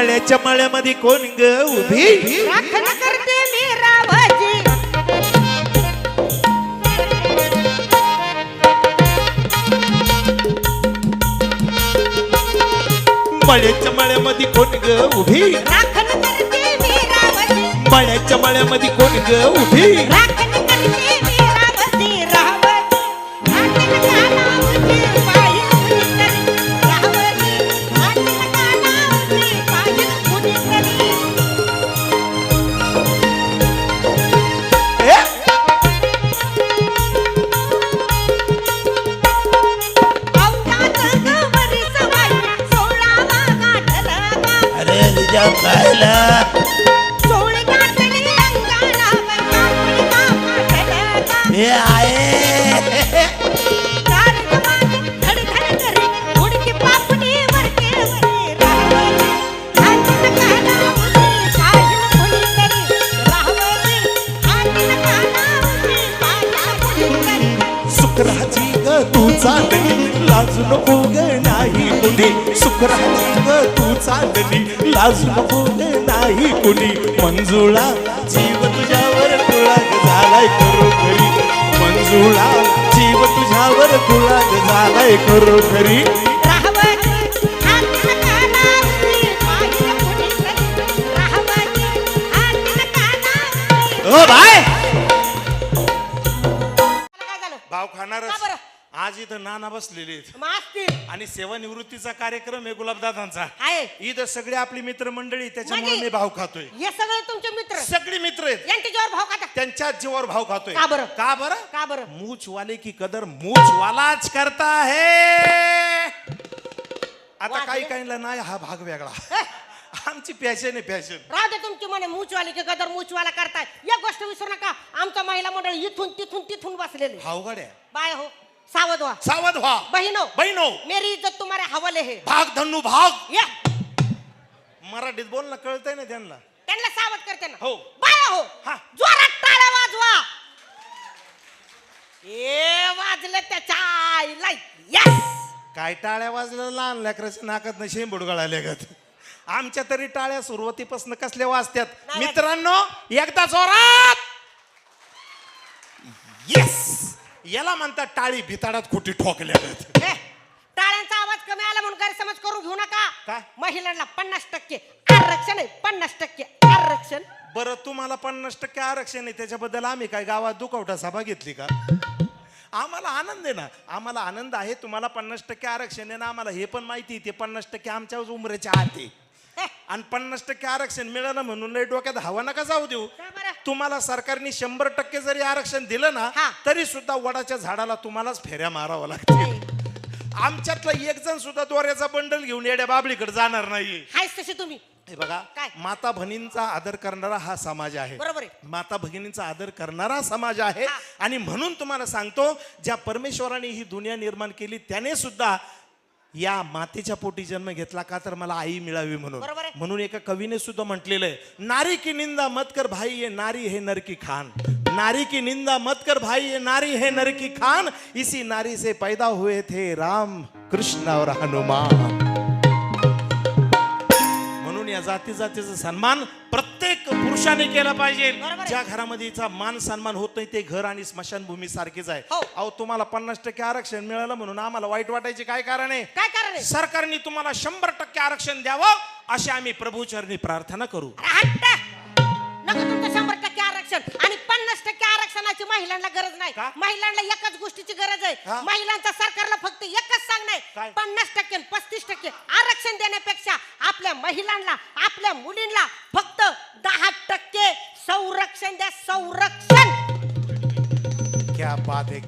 मळ्याच्या मळ्यामध्ये कोण ग उभी? राखण करते मी रावाची मळ्याच्या मळ्यामध्ये कोण ग उभी? राखण करते मी रावाची मळ्याच्या मळ्यामध्ये कोण ग उभी? राखण करते सुकराची ग तू चांदणी लाज नको ग. नाही कुणी. सुकराची ग तू चांदणी लाजू नको ग नाही कुणी. मंजुळा जीव तुझ्यावर तुळाग झालाय खरोखरी मंजुळा जीव तुझ्यावर तुळाग झालाय हातीन कानावली ओ बाय. आज इथं नाना बसलेले आहेत. मग असतील. आणि सेवानिवृत्तीचा कार्यक्रम आहे गुलाबदादांचा. आहे. इथं सगळे आपली मित्रमंडळी त्याच्यामुळे म्हणजे? मी भाव खातोय. हे सगळे तुमचे मित्र. सगळे मित्र आहेत. यांच्या जीवावर भाव खाता त्यांच्या जीवावर भाव खातोय. का बरं? का बरं? का बरं? मूछ वाले की कदर मूछ वालाच करता है आता? काही काहींना नाही हा भाग वेगळा. आमची पॅशन आहे पॅशन राहू दे तुमची म्हणे मूचवाली की गदर मूचवाला करताय. एक गोष्ट विसरू नका. आमच्या महिला मंडळ इथून तिथून तिथून बसलेले. भावगड्या बाय हो. सावध व्हा. सावध व्हा. बहिनो बहिनो मेरी इज्जत तुम्हारे हवाले है. भाग धन्नू भाग. या. मराठीत बोलणं कळतंय ना त्यांना? त्यांना सावध करते ना हो. बाय हो. हा. जोरात टाळ्या वाजवा. ए वाजलं त्याच्या आईला. यस काय टाळ्या वाजल्या लहान लेकराच्या नाकात शेंबूड गळाले गत आमच्या तरी टाळ्या सुरुवातीपासून कसल्या वाजत्यात? नाही. मित्रांनो एकदा जोरात. येस याला म्हणतात टाळी भिताडात खोटी ठोकल्या टाळ्यांचा आवाज कमी आला म्हणून गैरसमज करून घेऊ नका. काय? महिलांना पन्नास टक्के आरक्षण आहे पन्नास टक्के आरक्षण. बरं तुम्हाला पन्नास टक्के आरक्षण आहे त्याच्याबद्दल आम्ही काय गावात दुखवटा सभा घेतली का? आम्हाला आनंद आहे ना आम्हाला आनंद आहे तुम्हाला पन्नास टक्के आरक्षण आहे ना आम्हाला हे पण माहिती आहे ते पन्नास टक्के आमच्या उमरेच्या आत आहे आणि पन्नास टक्के आरक्षण मिळालं म्हणून लय डोक्यात हवा नका जाऊ देऊ का बरं? तुम्हाला सरकारने शंभर टक्के जरी आरक्षण दिलं ना हा. तरी सुद्धा वडाच्या झाडाला तुम्हालाच फेऱ्या मारावं लागतं नाही. आमच्यातला एक जण सुद्धा दोऱ्याचा बंडल घेऊन येड्या बाबळीकडे जाणार नाही हायच तुम्ही हे बघा काय? माता भगिनींचा आदर करणारा हा समाज आहे बरोबर आहे. माता भगिनींचा आदर करणारा समाज आहे हा. आणि म्हणून तुम्हाला सांगतो ज्या परमेश्वराने ही दुनिया निर्माण केली त्याने सुद्धा या मातेच्या पोटी जन्म घेतला का तर मला आई मिळावी म्हणून. बरोबर आहे. म्हणून एका कवीने सुद्धा म्हटलेलं आहे नारी की निंदा मत कर भाई ये नारी है नर की खान. नारी की निंदा मत कर भाई ये नारी है नर की खान. इसी नारी से पैदा हुए थे राम कृष्ण और हनुमान। या जाती जातीचा सन्मान प्रत्येक पुरुषाने केला पाहिजे बरोबर आहे. ज्या घरामध्ये मान सन्मान होत नाही ते घर आणि स्मशानभूमी सारखीच आहे हो. अहो तुम्हाला पन्नास टक्के आरक्षण मिळालं म्हणून आम्हाला वाईट वाटायचे काय कारण आहे काय कारण आहे सरकारने तुम्हाला शंभर टक्के आरक्षण द्यावं अशी आम्ही प्रभूचरणी प्रार्थना करू हट्ट नको तुमचं शंभर टक्के आरक्षण आणि पन्नास टक्के आरक्षणाची महिलांना गरज नाही का? महिलांना एकच गोष्टीची गरज आहे? महिलांचा सरकारला फक्त एकच सांगणं काय? आहे पन्नास टक्के पस्तीस टक्के आरक्षण देण्यापेक्षा आपल्या महिलांना आपल्या मुलींना फक्त दहा टक्के संरक्षण द्या संरक्षण. क्या बात है